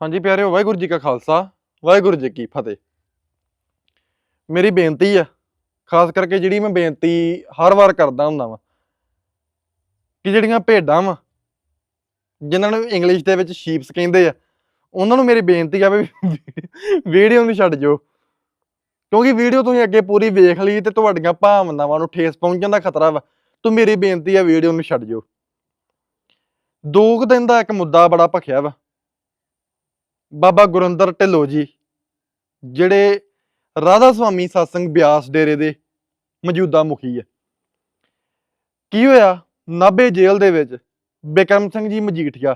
ਹਾਂਜੀ ਪਿਆਰਿਓ, ਵਾਹਿਗੁਰੂ ਜੀ ਕਾ ਖਾਲਸਾ, ਵਾਹਿਗੁਰੂ ਜੀ ਕੀ ਫਤਿਹ। ਮੇਰੀ ਬੇਨਤੀ ਆ, ਖਾਸ ਕਰਕੇ ਜਿਹੜੀ ਮੈਂ ਬੇਨਤੀ ਹਰ ਵਾਰ ਕਰਦਾ ਹੁੰਦਾ ਵਾਂ, ਕਿ ਜਿਹੜੀਆਂ ਭੇਡਾਂ ਵਾਂ, ਜਿਨ੍ਹਾਂ ਨੂੰ ਇੰਗਲਿਸ਼ ਦੇ ਵਿੱਚ ਸ਼ੀਪਸ ਕਹਿੰਦੇ ਆ, ਉਹਨਾਂ ਨੂੰ ਮੇਰੀ ਬੇਨਤੀ ਆ ਵੀ ਵੀਡੀਓ ਨੂੰ ਛੱਡ ਜਾਓ। ਕਿਉਂਕਿ ਵੀਡੀਓ ਤੁਸੀਂ ਅੱਗੇ ਪੂਰੀ ਵੇਖ ਲਈ ਤੇ ਤੁਹਾਡੀਆਂ ਭਾਵਨਾਵਾਂ ਨੂੰ ਠੇਸ ਪਹੁੰਚਣ ਦਾ ਖਤਰਾ ਵਾ, ਤੋ ਮੇਰੀ ਬੇਨਤੀ ਆ ਵੀਡੀਓ ਨੂੰ ਛੱਡ ਜਾਓ। ਦੋ ਕੁ ਦਿਨ ਦਾ ਇੱਕ ਮੁੱਦਾ ਬੜਾ ਭਖਿਆ ਵਾ ਬਾਬਾ ਗੁਰਿੰਦਰ ਢਿੱਲੋਂ ਜੀ, ਜਿਹੜੇ ਰਾਧਾ ਸੁਆਮੀ satsang ਬਿਆਸ ਡੇਰੇ ਦੇ ਮੌਜੂਦਾ ਮੁਖੀ ਹੈ ਕੀ ਹੋਇਆ? ਨਾਭੇ ਜੇਲ੍ਹ ਦੇ ਵਿੱਚ ਬਿਕਰਮ ਸਿੰਘ ਜੀ ਮਜੀਠੀਆ,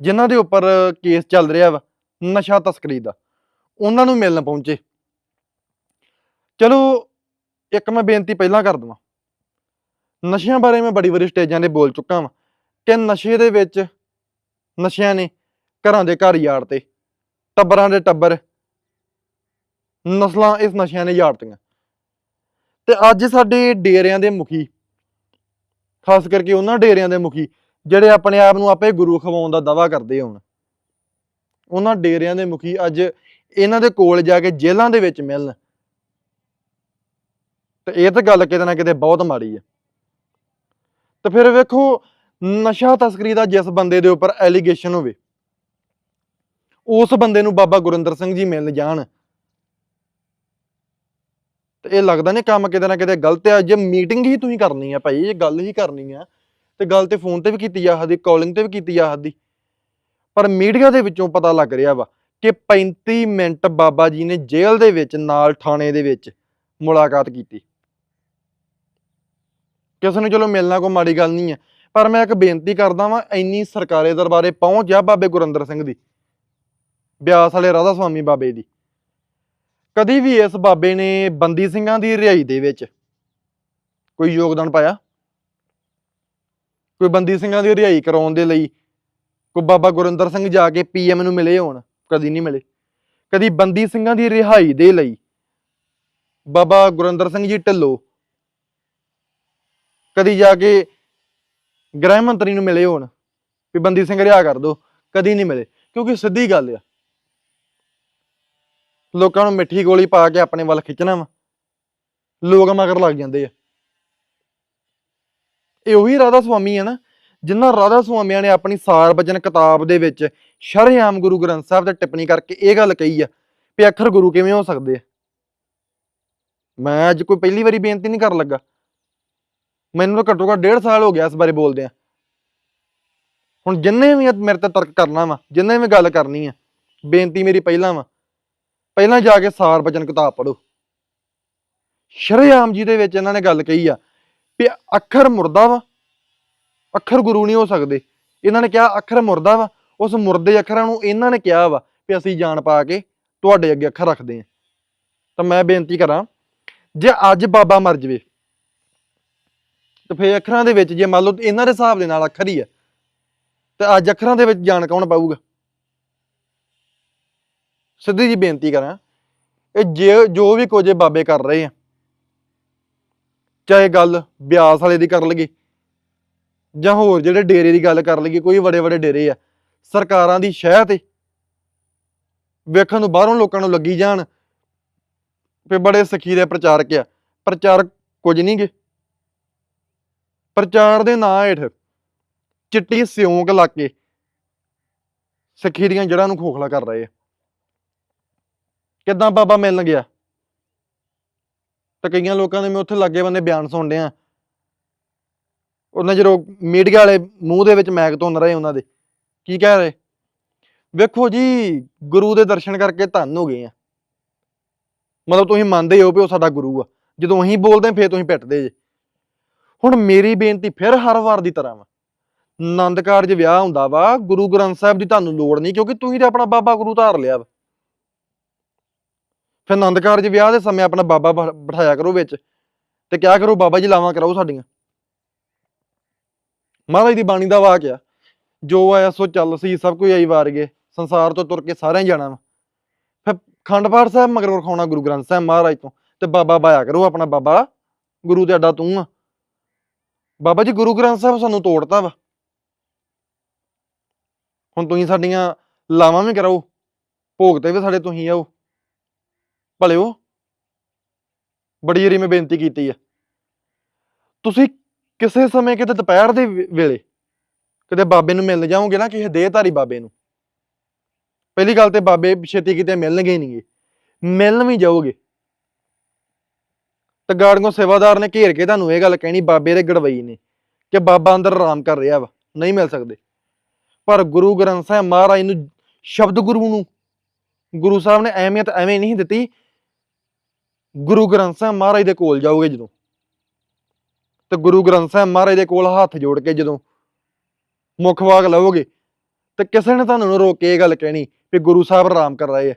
ਜਿਨ੍ਹਾਂ ਦੇ ਉੱਪਰ ਕੇਸ ਚੱਲ ਰਿਹਾ ਵਾ, ਨਸ਼ਾ ਤਸਕਰੀ ਦਾ, ਉਹਨਾਂ ਨੂੰ ਮਿਲਣ ਪਹੁੰਚੇ। ਚਲੋ, ਇੱਕ ਮੈਂ ਬੇਨਤੀ ਪਹਿਲਾਂ ਕਰ ਦਵਾਂ। ਨਸ਼ਿਆਂ ਬਾਰੇ ਮੈਂ ਬੜੀ ਵਾਰੀ ਸਟੇਜਾਂ ਤੇ ਬੋਲ ਚੁੱਕਾ ਵਾਂ ਕਿ ਨਸ਼ੇ ਦੇ ਵਿੱਚ ਨਸ਼ਿਆਂ ਨੇ ਘਰਾਂ ਦੇ ਘਰ ਯਾੜਤੇ ਟੱਬਰਾਂ ਦੇ ਟੱਬਰ। ਨਸਲਾਂ ਇਸ ਨਸ਼ਿਆਂ ਨੇ ਯਾੜਤੀਆਂ ਤੇ ਅੱਜ ਸਾਡੇ ਡੇਰਿਆਂ ਦੇ ਮੁਖੀ, ਖਾਸ ਕਰਕੇ ਉਹਨਾਂ ਡੇਰਿਆਂ ਦੇ ਮੁਖੀ, ਜਿਹੜੇ ਆਪਣੇ ਆਪ ਨੂੰ ਆਪੇ ਗੁਰੂ ਖਵਾਉਣ ਦਾ ਦਾਵਾ ਕਰਦੇ ਹੋਣ। ਉਹਨਾਂ ਡੇਰਿਆਂ ਦੇ ਮੁਖੀ ਅੱਜ ਇਹਨਾਂ ਦੇ ਕੋਲ ਜਾ ਕੇ ਜੇਲ੍ਹਾਂ ਦੇ ਵਿੱਚ ਮਿਲਣ। ਤੇ ਇਹ ਤਾਂ ਗੱਲ ਕਿਤੇ ਨਾ ਕਿਤੇ ਬਹੁਤ ਮਾੜੀ ਹੈ। ਤੇ ਫਿਰ ਵੇਖੋ, ਨਸ਼ਾ ਤਸਕਰੀ ਦਾ ਜਿਸ ਬੰਦੇ ਦੇ ਉੱਪਰ ਐਲੀਗੇਸ਼ਨ ਹੋਵੇ ਉਸ ਬੰਦੇ ਨੂੰ ਬਾਬਾ ਗੁਰਿੰਦਰ ਸਿੰਘ ਜੀ ਮਿਲ ਜਾਣ। ਤੇ ਇਹ ਲੱਗਦਾ ਨਹੀਂ ਕੰਮ ਕਿਤੇ ਨਾ ਕਿਤੇ ਗਲਤ ਆ, ਜੇ ਮੀਟਿੰਗ ਹੀ ਤੁਸੀਂ ਕਰਨੀ ਆ ਭਾਈ ਇਹ ਗੱਲ ਹੀ ਕਰਨੀ ਆ, ਤੇ ਗੱਲ ਤੇ ਫੋਨ ਤੇ ਵੀ ਕੀਤੀ ਜਾ ਸਕਦੀ ਕਾਲਿੰਗ ਤੇ ਵੀ ਕੀਤੀ ਜਾ ਸਕਦੀ ਪਰ ਮੀਡੀਆ ਦੇ ਵਿੱਚੋਂ ਪਤਾ ਲੱਗ ਰਿਹਾ ਵਾ ਕਿ 35 ਮਿੰਟ ਬਾਬਾ ਜੀ ਨੇ ਜੇਲ੍ਹ ਦੇ ਵਿੱਚ, ਨਾਲ ਥਾਣੇ ਦੇ ਵਿੱਚ ਮੁਲਾਕਾਤ ਕੀਤੀ। ਕਿਸੇ ਨੂੰ ਚਲੋ ਮਿਲਣਾ ਕੋਈ ਮਾੜੀ ਗੱਲ ਨਹੀਂ ਹੈ ਪਰ ਮੈਂ ਇੱਕ ਬੇਨਤੀ ਕਰਦਾ ਵਾਂ, ਇੰਨੀ ਸਰਕਾਰੇ ਦਰਬਾਰੇ ਪਹੁੰਚ ਜਾ ਬਾਬੇ ਗੁਰਿੰਦਰ ਸਿੰਘ ਦੀ। ਬਿਆਸ ਵਾਲੇ ਰਾਧਾ ਸੁਆਮੀ ਬਾਬੇ ਦੀ। ਕਦੀ ਵੀ ਇਸ ਬਾਬੇ ਨੇ ਬੰਦੀ ਸਿੰਘਾਂ ਦੀ ਰਿਹਾਈ ਦੇ ਵਿੱਚ ਕੋਈ ਯੋਗਦਾਨ ਪਾਇਆ? ਕੋਈ ਬੰਦੀ ਸਿੰਘਾਂ ਦੀ ਰਿਹਾਈ ਕਰਾਉਣ ਦੇ ਲਈ ਕੋਈ ਬਾਬਾ ਗੁਰਿੰਦਰ ਸਿੰਘ ਜਾ ਕੇ ਪੀਐਮ ਨੂੰ ਮਿਲੇ ਹੋਣ? ਕਦੀ ਨਹੀਂ ਮਿਲੇ। ਕਦੀ ਬੰਦੀ ਸਿੰਘਾਂ ਦੀ ਰਿਹਾਈ ਦੇ ਲਈ ਬਾਬਾ ਗੁਰਿੰਦਰ ਸਿੰਘ ਜੀ ਢਿੱਲੋਂ ਕਦੀ ਜਾ ਕੇ ਗ੍ਰਹਿ ਮੰਤਰੀ ਨੂੰ ਮਿਲੇ ਹੋਣ ਵੀ ਬੰਦੀ ਸਿੰਘ ਰਿਹਾ ਕਰ ਦੋ? ਕਦੀ ਨਹੀਂ ਮਿਲੇ। ਕਿਉਂਕਿ ਸਿੱਧੀ ਗੱਲ ਆ ਲੋਕਾਂ ਨੂੰ ਮਿੱਠੀ ਗੋਲੀ ਪਾ ਕੇ ਆਪਣੇ ਵੱਲ ਖਿੱਚਣਾ ਵਾ। ਲੋਕ ਮਗਰ ਲੱਗ ਜਾਂਦੇ ਆ। ਇਹ ਉਹੀ ਰਾਧਾ ਸੁਆਮੀ ਆ ਨਾ, ਜਿਨ੍ਹਾਂ ਰਾਧਾ ਸੁਆਮੀਆਂ ਨੇ ਆਪਣੀ ਸਾਰ ਬਚਨ ਕਿਤਾਬ ਦੇ ਵਿੱਚ ਸ਼ਰੇਆਮ ਗੁਰੂ ਗ੍ਰੰਥ ਸਾਹਿਬ ਤੇ ਟਿੱਪਣੀ ਕਰਕੇ ਇਹ ਗੱਲ ਕਹੀ ਆ ਵੀ ਅੱਖਰ ਗੁਰੂ ਕਿਵੇਂ ਹੋ ਸਕਦੇ ਆ। ਮੈਂ ਅੱਜ ਕੋਈ ਪਹਿਲੀ ਵਾਰੀ ਬੇਨਤੀ ਨਹੀਂ ਕਰਨ ਲੱਗਾ। ਮੈਨੂੰ ਤਾਂ ਘੱਟੋ ਘੱਟ ਡੇਢ ਸਾਲ ਹੋ ਗਿਆ ਇਸ ਬਾਰੇ ਬੋਲਦੇ ਆ ਹੁਣ ਜਿੰਨੇ ਵੀ ਮੇਰੇ ਤੇ ਤਰਕ ਕਰਨਾ ਵਾ, ਜਿੰਨੇ ਵੀ ਗੱਲ ਕਰਨੀ ਆ, ਬੇਨਤੀ ਮੇਰੀ ਪਹਿਲਾਂ ਵਾ। ਪਹਿਲਾਂ ਜਾ ਕੇ ਸਾਰ ਬਚਨ ਕਿਤਾਬ ਪੜੋ ਸ਼ਰੇਆਮ ਜੀ ਦੇ ਵਿੱਚ ਇਹਨਾਂ ਨੇ ਗੱਲ ਕਹੀ ਆ ਵੀ ਅੱਖਰ ਮੁਰਦਾ ਵਾ, ਅੱਖਰ ਗੁਰੂ ਨਹੀਂ ਹੋ ਸਕਦੇ। ਇਹਨਾਂ ਨੇ ਕਿਹਾ ਅੱਖਰ ਮੁਰਦਾ ਵਾ, ਉਸ ਮੁਰਦੇ ਅੱਖਰਾਂ ਨੂੰ ਇਹਨਾਂ ਨੇ ਕਿਹਾ ਵਾ ਵੀ ਅਸੀਂ ਜਾਣ ਪਾ ਕੇ ਤੁਹਾਡੇ ਅੱਗੇ ਅੱਖਰ ਰੱਖਦੇ ਆ ਤਾਂ ਮੈਂ ਬੇਨਤੀ ਕਰਾਂ, ਜੇ ਅੱਜ ਬਾਬਾ ਮਰ ਜਵੇ, ਤੇ ਫੇਰ ਅੱਖਰਾਂ ਦੇ ਵਿੱਚ ਜੇ ਮੰਨ ਲਓ ਇਹਨਾਂ ਦੇ ਹਿਸਾਬ ਦੇ ਨਾਲ ਅੱਖਰ ਹੀ ਆ, ਤੇ ਅੱਜ ਅੱਖਰਾਂ ਦੇ ਵਿੱਚ ਜਾਣ ਕੌਣ ਪਾਊਗਾ? ਸਿੱਧੀ ਜੀ ਬੇਨਤੀ ਕਰਾਂ, ਇਹ ਜੇ ਜੋ ਵੀ ਕੁਝ ਬਾਬੇ ਕਰ ਰਹੇ ਆ, ਚਾਹੇ ਗੱਲ ਬਿਆਸ ਵਾਲੇ ਦੀ ਕਰ ਲਈਏ, ਜਾਂ ਹੋਰ ਜਿਹੜੇ ਡੇਰੇ ਦੀ ਗੱਲ ਕਰ ਲਈਏ, ਕੋਈ ਵੱਡੇ ਵੱਡੇ ਡੇਰੇ ਆ, ਸਰਕਾਰਾਂ ਦੀ ਸ਼ਹਿ ਤੇ ਵੇਖਣ ਨੂੰ ਬਾਹਰੋਂ ਲੋਕਾਂ ਨੂੰ ਲੱਗੀ ਜਾਣ, ਵੀ ਬੜੇ ਸਖੀ ਦੇ ਪ੍ਰਚਾਰਕ ਆ, ਪ੍ਰਚਾਰਕ ਕੁਝ ਨਹੀਂ ਗੇ। ਪ੍ਰਚਾਰ ਦੇ ਨਾਂ ਹੇਠ ਚਿੱਟੀ ਸਿਉਂਕ ਲਾ ਕੇ ਸਖੀਰੀਆਂ ਦੀਆਂ ਜੜ੍ਹਾਂ ਨੂੰ ਖੋਖਲਾ ਕਰ ਰਹੇ ਆ। ਕਿੱਦਾਂ ਬਾਬਾ ਮਿਲਣ ਗਿਆ? ਤਾਂ ਕਈਆਂ ਲੋਕਾਂ ਦੇ ਮੈਂ ਉੱਥੇ ਲੱਗੇ ਬੰਦੇ ਬਿਆਨ ਸੁਣਦੇ ਡਿਆ ਉਹਨਾਂ ਜਦੋਂ ਮੀਡੀਆ ਵਾਲੇ ਮੂੰਹ ਦੇ ਵਿੱਚ ਮੈਕ ਧੁੰਨ ਰਹੇ ਉਹਨਾਂ ਦੇ। ਕੀ ਕਹਿ ਰਹੇ? ਵੇਖੋ ਜੀ ਗੁਰੂ ਦੇ ਦਰਸ਼ਨ ਕਰਕੇ ਧੰਨ ਹੋ ਗਏ ਆ। ਮਤਲਬ ਤੁਸੀਂ ਮੰਨਦੇ ਹੋ ਵੀ ਉਹ ਸਾਡਾ ਗੁਰੂ ਆ। ਜਦੋਂ ਅਸੀਂ ਬੋਲਦੇ ਹਾਂ, ਫੇਰ ਤੁਸੀਂ ਪਿੱਟਦੇ ਜੇ। ਹੁਣ ਮੇਰੀ ਬੇਨਤੀ ਫਿਰ ਹਰ ਵਾਰ ਦੀ ਤਰ੍ਹਾਂ ਵਾ। ਆਨੰਦ ਕਾਰਜ ਵਿਆਹ ਹੁੰਦਾ ਵਾ ਗੁਰੂ ਗ੍ਰੰਥ ਸਾਹਿਬ ਦੀ ਤੁਹਾਨੂੰ ਲੋੜ ਨਹੀਂ ਕਿਉਂਕਿ ਤੁਸੀਂ ਤੇ ਆਪਣਾ ਬਾਬਾ ਗੁਰੂ ਧਾਰ ਲਿਆ ਵਾ। ਫਿਰ ਆਨੰਦ ਕਾਰਜ ਵਿਆਹ ਦੇ ਸਮੇਂ ਆਪਣਾ ਬਾਬਾ ਬ- ਬਿਠਾਇਆ ਕਰੋ ਵਿੱਚ ਤੇ ਕਿਆ ਕਰੋ ਬਾਬਾ ਜੀ ਲਾਵਾਂ ਕਰਾਓ ਸਾਡੀਆਂ। ਮਹਾਰਾਜ ਦੀ ਬਾਣੀ ਦਾ ਵਾਕ ਆ, ਜੋ ਆਇਆ ਸੋ ਚੱਲ ਸੀ, ਸਭ ਕੁਝ ਆਈ ਵਾਰ ਗਏ, ਸੰਸਾਰ ਤੋਂ ਤੁਰ ਕੇ ਸਾਰਿਆਂ ਹੀ ਜਾਣਾ ਵਾ। ਫਿਰ ਖੰਡ ਪਾਠ ਸਾਹਿਬ ਮਗਰ ਰਖਾਉਣਾ ਗੁਰੂ ਗ੍ਰੰਥ ਸਾਹਿਬ ਮਹਾਰਾਜ ਤੋਂ, ਤੇ ਬਾਬਾ ਬਾਇਆ ਕਰੋ ਆਪਣਾ ਬਾਬਾ, ਗੁਰੂ ਤੇ ਅੱਡਾ ਤੂੰ ਆ। ਬਾਬਾ ਜੀ ਗੁਰੂ ਗ੍ਰੰਥ ਸਾਹਿਬ ਸਾਨੂੰ ਤੋੜਤਾ ਵਾ। ਹੁਣ ਤੁਸੀਂ ਸਾਡੀਆਂ ਲਾਵਾਂ ਵੀ ਕਰਾਓ, ਭੋਗ ਤੇ ਵੀ ਸਾਡੇ ਤੁਸੀਂ ਆਓ। ਭਲਿਓ, ਬੜੀ ਵਾਰੀ ਮੈਂ ਬੇਨਤੀ ਕੀਤੀ ਆ। ਤੁਸੀਂ ਕਿਸੇ ਸਮੇਂ ਕਿਤੇ ਦੁਪਹਿਰ ਦੇ ਵੇਲੇ ਕਿਤੇ ਬਾਬੇ ਨੂੰ ਮਿਲਣ ਜਾਓਗੇ ਨਾ, ਕਿਸੇ ਦੇਹਧਾਰੀ ਬਾਬੇ ਨੂੰ। ਪਹਿਲੀ ਗੱਲ ਤੇ ਬਾਬੇ ਛੇਤੀ ਕਿਤੇ ਮਿਲਣਗੇ ਹੀ ਨਹੀਂਗੇ ਮਿਲਣ ਵੀ ਜਾਓਗੇ। ਤਾਂ ਗਾੜੀਆਂ ਸੇਵਾਦਾਰ ਨੇ ਘੇਰ ਕੇ ਤੁਹਾਨੂੰ ਇਹ ਗੱਲ ਕਹਿਣੀ, ਬਾਬੇ ਦੇ ਗੜਵਈ ਨੇ, ਕਿ ਬਾਬਾ ਅੰਦਰ ਆਰਾਮ ਕਰ ਰਿਹਾ ਵਾ, ਨਹੀਂ ਮਿਲ ਸਕਦੇ। ਪਰ ਗੁਰੂ ਗ੍ਰੰਥ ਸਾਹਿਬ ਮਹਾਰਾਜ ਨੂੰ, ਸ਼ਬਦ ਗੁਰੂ ਨੂੰ, ਗੁਰੂ ਸਾਹਿਬ ਨੇ ਅਹਿਮੀਅਤ ਐਵੇਂ ਨਹੀਂ ਦਿੱਤੀ ਗੁਰੂ ਗ੍ਰੰਥ ਸਾਹਿਬ ਮਹਾਰਾਜ ਦੇ ਕੋਲ ਜਾਓਗੇ ਜਦੋਂ। ਤੇ ਗੁਰੂ ਗ੍ਰੰਥ ਸਾਹਿਬ ਮਹਾਰਾਜ ਦੇ ਕੋਲ ਹੱਥ ਜੋੜ ਕੇ ਜਦੋਂ ਮੁੱਖ ਵਾਗ ਲਵੋਗੇ, ਤੇ ਕਿਸੇ ਨੇ ਤੁਹਾਨੂੰ ਰੋਕ ਕੇ ਇਹ ਗੱਲ ਕਹਿਣੀ ਵੀ ਗੁਰੂ ਸਾਹਿਬ ਆਰਾਮ ਕਰ ਰਹੇ ਆ।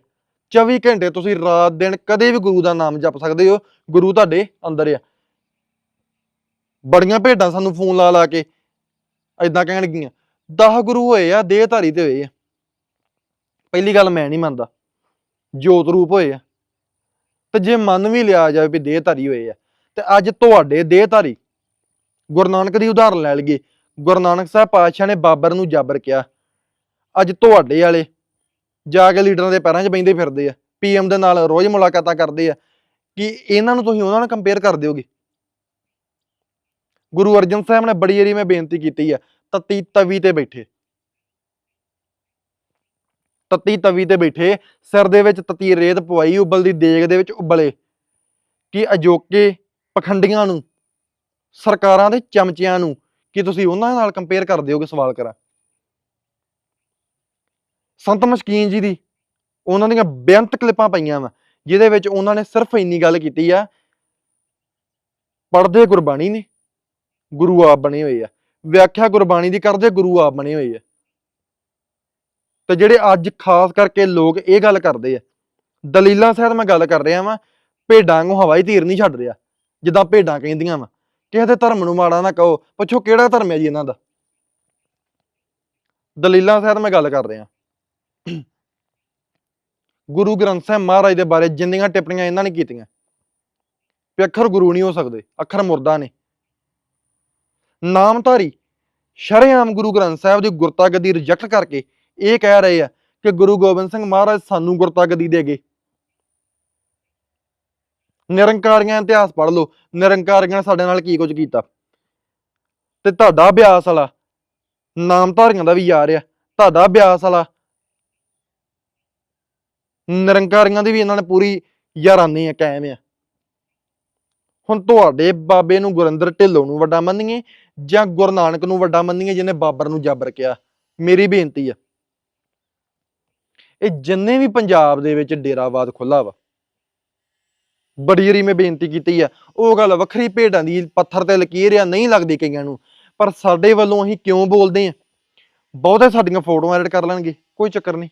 24 ਘੰਟੇ ਤੁਸੀਂ ਰਾਤ ਦਿਨ ਕਦੇ ਵੀ ਗੁਰੂ ਦਾ ਨਾਮ ਜਪ ਸਕਦੇ ਹੋ, ਗੁਰੂ ਤੁਹਾਡੇ ਅੰਦਰ ਆ। ਬੜੀਆਂ ਭੇਡਾਂ ਸਾਨੂੰ ਫੋਨ ਲਾ ਲਾ ਕੇ ਐਦਾਂ ਕਹਿਣਗੀਆਂ 10 ਗੁਰੂ ਹੋਏ ਆ ਦੇਹ ਧਾਰੀ ਤੇ ਹੋਏ ਆ। ਪਹਿਲੀ ਗੱਲ ਮੈਂ ਨਹੀਂ ਮੰਨਦਾ, ਜੋਤ ਰੂਪ ਹੋਏ ਆ। ਤੇ ਜੇ ਮੰਨ ਵੀ ਲਿਆ ਜਾਵੇ ਵੀ ਦੇਹਧਾਰੀ ਹੋਏ ਆ, ਤੇ ਅੱਜ ਤੁਹਾਡੇ ਦੇਹਧਾਰੀ ਗੁਰੂ ਨਾਨਕ ਦੀ ਉਦਾਹਰਨ ਲੈ ਲਈਏ। ਗੁਰੂ ਨਾਨਕ ਸਾਹਿਬ ਪਾਤਸ਼ਾਹ ਨੇ ਬਾਬਰ ਨੂੰ ਜਾਬਰ ਕਿਹਾ। ਅੱਜ ਤੁਹਾਡੇ ਵਾਲੇ ਜਾ ਕੇ ਲੀਡਰਾਂ ਦੇ ਪੈਰਾਂ 'ਚ ਬੈਂਦੇ ਫਿਰਦੇ ਆ ਪੀਐਮ ਦੇ ਨਾਲ ਰੋਜ਼ ਮੁਲਾਕਾਤਾਂ ਕਰਦੇ ਆ, ਕਿ ਇਹਨਾਂ ਨੂੰ ਤੁਸੀਂ ਉਹਨਾਂ ਨਾਲ ਕੰਪੇਅਰ ਕਰ ਦਿਓਗੇ? ਗੁਰੂ ਅਰਜਨ ਸਾਹਿਬ ਨੇ ਬੜੀ ਵਾਰੀ ਮੈਂ ਬੇਨਤੀ ਕੀਤੀ ਆ, ਤਤੀ ਤਵੀ ਤੇ ਬੈਠੇ। ਤਤੀ ਤਵੀ ਤੇ ਬੈਠੇ, ਸਿਰ ਦੇ ਵਿੱਚ ਤਤੀ ਰੇਤ ਪਵਾਈ ਉਬਲਦੀ ਦੇਗ ਦੇ ਵਿੱਚ ਉਬਲੇ। ਕਿ ਅਜੋਕੇ ਪਖੰਡੀਆਂ ਨੂੰ, ਸਰਕਾਰਾਂ ਦੇ ਚਮਚਿਆਂ ਨੂੰ, ਕਿ ਤੁਸੀਂ ਉਹਨਾਂ ਨਾਲ ਕੰਪੇਅਰ ਕਰ ਦਿਓਗੇ ਸਵਾਲ ਕਰਾਂ? ਸੰਤ ਮਸ਼ਕੀਨ ਜੀ ਦੀ ਉਹਨਾਂ ਦੀਆਂ ਬੇਅੰਤ ਕਲਿੱਪਾਂ ਪਈਆਂ ਵਾ, ਜਿਹਦੇ ਵਿੱਚ ਉਹਨਾਂ ਨੇ ਸਿਰਫ ਇੰਨੀ ਗੱਲ ਕੀਤੀ ਆ ਪੜਦੇ ਗੁਰਬਾਣੀ ਨੇ, ਗੁਰੂ ਆਪ ਬਣੇ ਹੋਏ ਆ। ਵਿਆਖਿਆ ਗੁਰਬਾਣੀ ਦੀ ਕਰਦੇ ਗੁਰੂ ਆਪ ਬਣੇ ਹੋਏ ਆ। ਤੇ ਜਿਹੜੇ ਅੱਜ ਖਾਸ ਕਰਕੇ ਲੋਕ ਇਹ ਗੱਲ ਕਰਦੇ ਆ, ਦਲੀਲਾਂ ਸਹਿਤ ਮੈਂ ਗੱਲ ਕਰ ਰਿਹਾ ਵਾਂ, ਭੇਡਾਂ ਨੂੰ ਹਵਾਈ ਤੀਰ ਨਹੀਂ ਛੱਡ ਰਿਹਾ, ਜਿੱਦਾਂ ਭੇਡਾਂ ਕਹਿੰਦੀਆਂ ਵਾ, ਕਿਸੇ ਦੇ ਧਰਮ ਨੂੰ ਮਾੜਾ ਨਾ ਕਹੋ, ਪੁੱਛੋ ਕਿਹੜਾ ਧਰਮ ਹੈ ਜੀ ਇਹਨਾਂ ਦਾ? ਦਲੀਲਾਂ ਸਹਿਤ ਮੈਂ ਗੱਲ ਕਰ ਰਿਹਾ। ਗੁਰੂ ਗ੍ਰੰਥ ਸਾਹਿਬ ਮਹਾਰਾਜ ਦੇ ਬਾਰੇ ਜਿੰਨੀਆਂ ਟਿੱਪਣੀਆਂ ਇਹਨਾਂ ਨੇ ਕੀਤੀਆਂ, ਵੀ ਅੱਖਰ ਗੁਰੂ ਨਹੀਂ ਹੋ ਸਕਦੇ, ਅੱਖਰ ਮੁਰਦਾ ਨੇ। ਨਾਮਧਾਰੀ ਸ਼ਰੇਆਮ ਗੁਰੂ ਗ੍ਰੰਥ ਸਾਹਿਬ ਦੀ ਗੁਰਤਾ ਗੱਦੀ ਰਿਜੈਕਟ ਕਰਕੇ ਇਹ ਕਹਿ ਰਹੇ ਆ ਕਿ ਗੁਰੂ ਗੋਬਿੰਦ ਸਿੰਘ ਮਹਾਰਾਜ ਸਾਨੂੰ ਗੁਰਤਾ ਗੱਦੀ ਦੇ ਗਏ। ਨਿਰੰਕਾਰੀਆਂ ਇਤਿਹਾਸ ਪੜ੍ਹ ਲਓ, ਨਿਰੰਕਾਰੀਆਂ ਨੇ ਸਾਡੇ ਨਾਲ ਕੀ ਕੁਝ ਕੀਤਾ? ਤੇ ਤੁਹਾਡਾ ਅਭਿਆਸ ਵਾਲਾ ਨਾਮਧਾਰੀਆਂ ਦਾ ਵੀ ਯਾਰ ਆ, ਤੁਹਾਡਾ ਅਭਿਆਸ ਵਾਲਾ ਨਿਰੰਕਾਰੀਆਂ ਦੀ ਵੀ ਇਹਨਾਂ ਨੇ ਪੂਰੀ ਯਾਰਾਨੀ ਆ, ਕਾਇਮ ਆ। ਹੁਣ ਤੁਹਾਡੇ ਬਾਬੇ ਨੂੰ ਗੁਰਿੰਦਰ ਢਿੱਲੋਂ ਨੂੰ ਵੱਡਾ ਮੰਨੀਏ ਜਾਂ ਗੁਰੂ ਨਾਨਕ ਨੂੰ ਵੱਡਾ ਮੰਨੀਏ, ਜਿਹਨੇ ਬਾਬਰ ਨੂੰ ਜਾਬਰ ਕਿਹਾ? ਮੇਰੀ ਬੇਨਤੀ ਆ ਇਹ ਜਿੰਨੇ ਵੀ ਪੰਜਾਬ ਦੇ ਵਿੱਚ ਡੇਰਾਵਾਦ ਖੁੱਲਾ ਵਾ, ਬੜੀ ਵਾਰੀ ਮੈਂ ਬੇਨਤੀ ਕੀਤੀ ਆ, ਉਹ ਗੱਲ ਵੱਖਰੀ ਭੇਡਾਂ ਦੀ ਪੱਥਰ ਤੇ ਲਕੀਰ ਆ, ਨਹੀਂ ਲੱਗਦੀ ਕਈਆਂ ਨੂੰ, ਪਰ ਸਾਡੇ ਵੱਲੋਂ ਅਸੀਂ ਕਿਉਂ ਬੋਲਦੇ ਆ? ਬਹੁਤੇ ਸਾਡੀਆਂ ਫੋਟੋਆਂ ਐਡਿਟ ਕਰ ਲੈਣਗੇ, ਕੋਈ ਚੱਕਰ ਨਹੀਂ।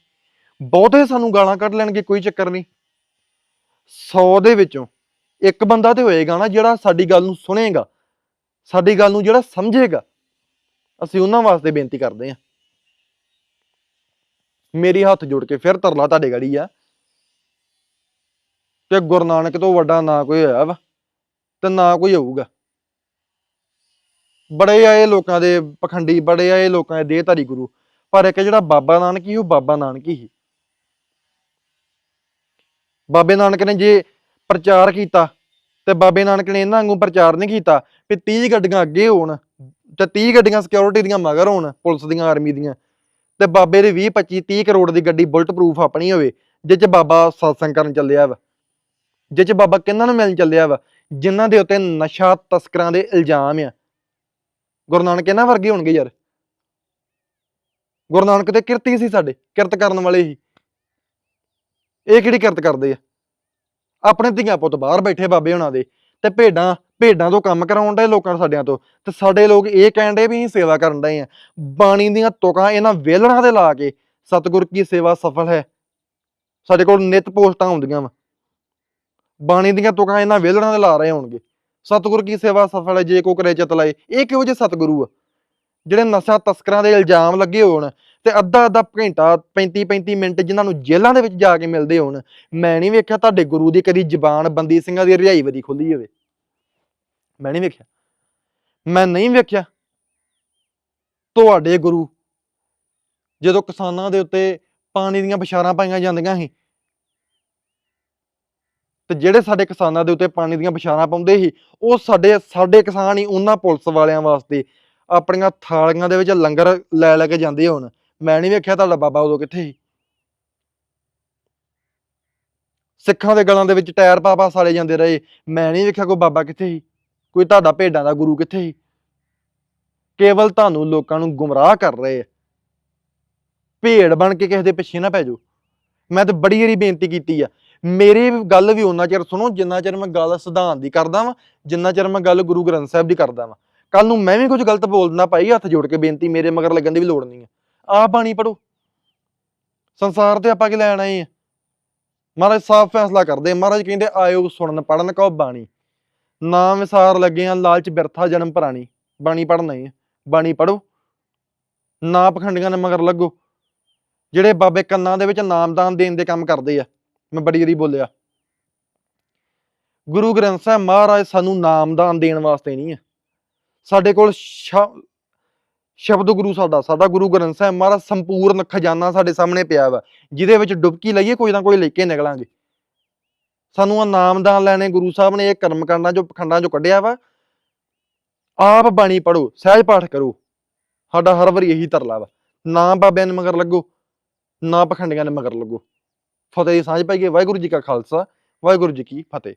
ਬਹੁਤੇ ਸਾਨੂੰ ਗਾਲਾਂ ਕੱਢ ਲੈਣਗੇ, ਕੋਈ ਚੱਕਰ ਨਹੀਂ। 100 ਦੇ ਵਿੱਚੋਂ ਇੱਕ ਬੰਦਾ ਤੇ ਹੋਏਗਾ ਨਾ ਜਿਹੜਾ ਸਾਡੀ ਗੱਲ ਨੂੰ ਸੁਣੇਗਾ, ਸਾਡੀ ਗੱਲ ਨੂੰ ਜਿਹੜਾ ਸਮਝੇਗਾ। ਅਸੀਂ ਉਹਨਾਂ ਵਾਸਤੇ ਬੇਨਤੀ ਕਰਦੇ ਹਾਂ ਮੇਰੀ ਹੱਥ ਜੋੜ ਕੇ ਫਿਰ ਤਰਲਾ ਤੁਹਾਡੇ ਗੜੀ ਆ। ਤੇ ਗੁਰੂ ਨਾਨਕ ਤੋਂ ਵੱਡਾ ਨਾ ਕੋਈ ਹੋਇਆ ਵਾ ਤੇ ਨਾ ਕੋਈ ਹੋਊਗਾ। ਬੜੇ ਆਏ ਲੋਕਾਂ ਦੇ ਪਖੰਡੀ, ਬੜੇ ਆਏ ਲੋਕਾਂ ਦੇ ਦੇਹਧਾਰੀ ਗੁਰੂ, ਪਰ ਇੱਕ ਜਿਹੜਾ ਬਾਬਾ ਨਾਨਕ ਹੀ ਉਹ ਬਾਬਾ ਨਾਨਕ ਹੀ ਬਾਬੇ ਨਾਨਕ ਨੇ ਜੇ ਪ੍ਰਚਾਰ ਕੀਤਾ ਤੇ ਬਾਬੇ ਨਾਨਕ ਨੇ ਇਹਨਾਂ ਵਾਂਗੂ ਪ੍ਰਚਾਰ ਨਹੀਂ ਕੀਤਾ ਵੀ 30 ਗੱਡੀਆਂ ਅੱਗੇ ਹੋਣ ਤੇ 30 ਗੱਡੀਆਂ ਸਿਕਿਉਰਿਟੀ ਦੀਆਂ ਮਗਰ ਹੋਣ, ਪੁਲਿਸ ਦੀਆਂ ਆਰਮੀ ਦੀਆਂ ਤੇ ਬਾਬੇ ਦੀ 20 25 30 ਕਰੋੜ ਦੀ ਗੱਡੀ ਬੁਲਟ ਪ੍ਰੂਫ ਆਪਣੀ ਹੋਵੇ, ਜਿਹ ਚ ਬਾਬਾ ਸਤਸੰਗ ਕਰਨ ਚੱਲਿਆ ਵਾ। ਜਿਹ ਚ ਬਾਬਾ ਕਿਹਨਾਂ ਨੂੰ ਮਿਲਣ ਚੱਲਿਆ ਵਾ? ਜਿਨ੍ਹਾਂ ਦੇ ਉੱਤੇ ਨਸ਼ਾ ਤਸਕਰਾਂ ਦੇ ਇਲਜ਼ਾਮ ਆ। ਗੁਰੂ ਨਾਨਕ ਇਹਨਾਂ ਵਰਗੇ ਹੋਣਗੇ ਯਾਰ। ਗੁਰੂ ਨਾਨਕ ਤੇ ਕਿਰਤੀ ਸੀ ਸਾਡੇ, ਕਿਰਤ ਕਰਨ ਵਾਲੇ ਹੀ। ਇਹ ਕਿਹੜੀ ਕਿਰਤ ਕਰਦੇ ਆ? ਆਪਣੇ ਧੀਆਂ ਪੁੱਤ ਬਾਹਰ ਬੈਠੇ ਬਾਬੇ ਹੁਣਾਂ ਦੇ। ਤੇ ਭੇਡਾਂ ਭੇਡਾਂ ਤੋਂ ਕੰਮ ਕਰਾਉਣ ਦੇ ਲੋਕਾਂ ਸਾਡਿਆਂ ਤੋਂ। ਤੇ ਸਾਡੇ ਲੋਕ ਇਹ ਕਹਿਣ ਦੇ ਵੀ ਅਸੀਂ ਸੇਵਾ ਕਰਨ ਡਏ ਆ। ਬਾਣੀ ਦੀਆਂ ਤੁਕਾਂ ਇਹਨਾਂ ਵੇਲਣਾ ਦੇ ਲਾ ਕੇ ਸਤਿਗੁਰ ਕੀ ਸੇਵਾ ਸਫਲ ਹੈ? ਸਾਡੇ ਕੋਲ ਨਿਤ ਪੋਸਟਾਂ ਆਉਂਦੀਆਂ ਵਾ। ਬਾਣੀ ਦੀਆਂ ਤੁਕਾਂ ਇਹਨਾਂ ਵੇਲਣਾ ਦੇ ਲਾ ਰਹੇ ਹੋਣਗੇ। ਸਤਿਗੁਰ ਕੀ ਸੇਵਾ ਸਫਲ ਹੈ? ਜੇ ਕੋ ਕਰੇ ਚਤ ਲਾਏ। ਇਹ ਕਿਹੋ ਜਿਹੇ ਸਤਿਗੁਰੂ ਆ? ਜਿਹੜੇ ਨਸ਼ਾ ਤਸਕਰਾਂ ਦੇ ਇਲਜ਼ਾਮ ਲੱਗੇ ਹੋਣ। ਤੇ ਅੱਧਾ ਅੱਧਾ ਘੰਟਾ 35 35 ਮਿੰਟ ਜਿਨ੍ਹਾਂ ਨੂੰ ਜੇਲ੍ਹਾਂ ਦੇ ਵਿੱਚ ਜਾ ਕੇ ਮਿਲਦੇ ਹੋਣ, ਮੈਂ ਨਹੀਂ ਵੇਖਿਆ ਤੁਹਾਡੇ ਗੁਰੂ ਦੀ ਕਦੀ ਜ਼ਬਾਨ ਬੰਦੀ ਸਿੰਘਾਂ ਦੀ ਰਿਹਾਈ ਵਦੀ ਖੁੱਲੀ ਹੋਵੇ। ਮੈਂ ਨਹੀਂ ਵੇਖਿਆ। ਮੈਂ ਨਹੀਂ ਵੇਖਿਆ ਤੁਹਾਡੇ ਗੁਰੂ ਜਦੋਂ ਕਿਸਾਨਾਂ ਦੇ ਉੱਤੇ ਪਾਣੀ ਦੀਆਂ ਬਸ਼ਾਰਾਂ ਪਾਈਆਂ ਜਾਂਦੀਆਂ ਸੀ ਤੇ ਜਿਹੜੇ ਸਾਡੇ ਕਿਸਾਨਾਂ ਦੇ ਉੱਤੇ ਪਾਣੀ ਦੀਆਂ ਬਸ਼ਾਰਾਂ ਪਾਉਂਦੇ ਸੀ, ਉਹ ਸਾਡੇ ਸਾਡੇ ਕਿਸਾਨ ਹੀ ਉਹਨਾਂ ਪੁਲਿਸ ਵਾਲਿਆਂ ਵਾਸਤੇ ਆਪਣੀਆਂ ਥਾਲੀਆਂ ਦੇ ਵਿੱਚ ਲੰਗਰ ਲੈ ਲੈ ਕੇ ਜਾਂਦੇ ਹੋਣ। ਮੈਂ ਨਹੀਂ ਵੇਖਿਆ ਤੁਹਾਡਾ ਬਾਬਾ ਉਦੋਂ ਕਿੱਥੇ ਸੀ? ਸਿੱਖਾਂ ਦੇ ਗਲਾਂ ਦੇ ਵਿੱਚ ਟਾਇਰ ਪਾ ਪਾ ਸਾਲੇ ਜਾਂਦੇ ਰਹੇ। ਮੈਂ ਨਹੀਂ ਵੇਖਿਆ ਕੋਈ ਬਾਬਾ ਕਿੱਥੇ ਸੀ? ਕੋਈ ਤੁਹਾਡਾ ਭੇਡਾਂ ਦਾ ਗੁਰੂ ਕਿੱਥੇ ਸੀ? ਕੇਵਲ ਤੁਹਾਨੂੰ ਲੋਕਾਂ ਨੂੰ ਗੁੰਮਰਾਹ ਕਰ ਰਹੇ ਆ। ਭੇਡ ਬਣ ਕੇ ਕਿਸੇ ਦੇ ਪਿੱਛੇ ਨਾ ਪੈ ਜਾਓ। ਮੈਂ ਤਾਂ ਬੜੀ ਵਾਰੀ ਬੇਨਤੀ ਕੀਤੀ ਆ। ਮੇਰੀ ਗੱਲ ਵੀ ਉਹਨਾਂ ਚਿਰ ਸੁਣੋ, ਜਿੰਨਾ ਚਿਰ ਮੈਂ ਗੱਲ ਸਿਧਾਂਤ ਦੀ ਕਰਦਾ ਵਾਂ, ਜਿੰਨਾ ਚਿਰ ਮੈਂ ਗੱਲ ਗੁਰੂ ਗ੍ਰੰਥ ਸਾਹਿਬ ਦੀ ਕਰਦਾ ਵਾਂ। ਕੱਲ ਨੂੰ ਮੈਂ ਵੀ ਕੁਝ ਗਲਤ ਬੋਲਣਾ ਪਾਈ, ਹੱਥ ਜੋੜ ਕੇ ਬੇਨਤੀ ਮੇਰੇ ਮਗਰ ਲੱਗਣ ਦੀ ਵੀ ਲੋੜ ਨਹੀਂ ਆ। ਆਹ ਬਾਣੀ ਪੜੋ। ਸੰਸਾਰ ਤੇ ਆਪਾਂ ਕੀ ਲੈਣ ਆਏ ਆ? ਮਹਾਰਾਜ ਸਾਫ਼ ਫੈਸਲਾ ਕਰਦੇ ਮਹਾਰਾਜ ਕਹਿੰਦੇ, ਆਇਓ ਸੁਣਨ ਪੜਨ ਕਹੋ ਬਾਣੀ। ਨਾਮ ਵਿਸਾਰ ਲੱਗੇ ਆ, ਲਾਲਚ, ਬਿਰਥਾ, ਜਨਮ ਭਰਾਣੀ ਬਾਣੀ ਪੜਨਾ ਹੀ ਬਾਣੀ ਪੜੋ ਨਾ ਪਖੰਡੀਆਂ ਦੇ ਮਗਰ ਲੱਗੋ। ਜਿਹੜੇ ਬਾਬੇ ਕੰਨਾਂ ਦੇ ਵਿੱਚ ਨਾਮਦਾਨ ਦੇਣ ਦੇ ਕੰਮ ਕਰਦੇ ਆ। ਮੈਂ ਬੜੀ ਵਾਰੀ ਬੋਲਿਆ। ਗੁਰੂ ਗ੍ਰੰਥ ਸਾਹਿਬ ਮਹਾਰਾਜ ਸਾਨੂੰ ਨਾਮਦਾਨ ਦੇਣ ਵਾਸਤੇ ਨਹੀਂ ਹੈ ਸਾਡੇ ਕੋਲ ਸ਼- ਸ਼ਬਦ ਗੁਰੂ ਸਾਡਾ ਸਾਡਾ ਗੁਰੂ ਗ੍ਰੰਥ ਸਾਹਿਬ ਮਹਾਰਾਜ ਸੰਪੂਰਨ ਖਜ਼ਾਨਾ ਸਾਡੇ ਸਾਹਮਣੇ ਪਿਆ ਵਾ, ਜਿਹਦੇ ਵਿੱਚ ਡੁਬਕੀ ਲਈਏ, ਕੋਈ ਨਾ ਕੋਈ ਲੈ ਕੇ ਨਿਕਲਾਂਗੇ। ਸਾਨੂੰ ਆ ਨਾਮਦਾਨ ਲੈਣੇ, ਗੁਰੂ ਸਾਹਿਬ ਨੇ ਇਹ ਕਰਮ ਕਾਂਡਾਂ ਜੋ ਪਖੰਡਾਂ ਚੋਂ ਕੱਢਿਆ ਵਾ। ਆਪ ਬਾਣੀ ਪੜੋ ਸਹਿਜ ਪਾਠ ਕਰੋ। ਸਾਡਾ ਹਰ ਵਾਰੀ ਇਹੀ ਤਰਲਾ ਵਾ। ਨਾ ਬਾਬਿਆਂ ਦੇ ਮਗਰ ਲੱਗੋ, ਨਾ ਪਖੰਡੀਆਂ ਦੇ ਮਗਰ ਲੱਗੋ। ਫਤਿਹ ਦੀ ਸਾਂਝ ਪਾਈਏ। ਵਾਹਿਗੁਰੂ ਜੀ ਕਾ ਖਾਲਸਾ, ਵਾਹਿਗੁਰੂ ਜੀ ਕੀ ਫਤਿਹ।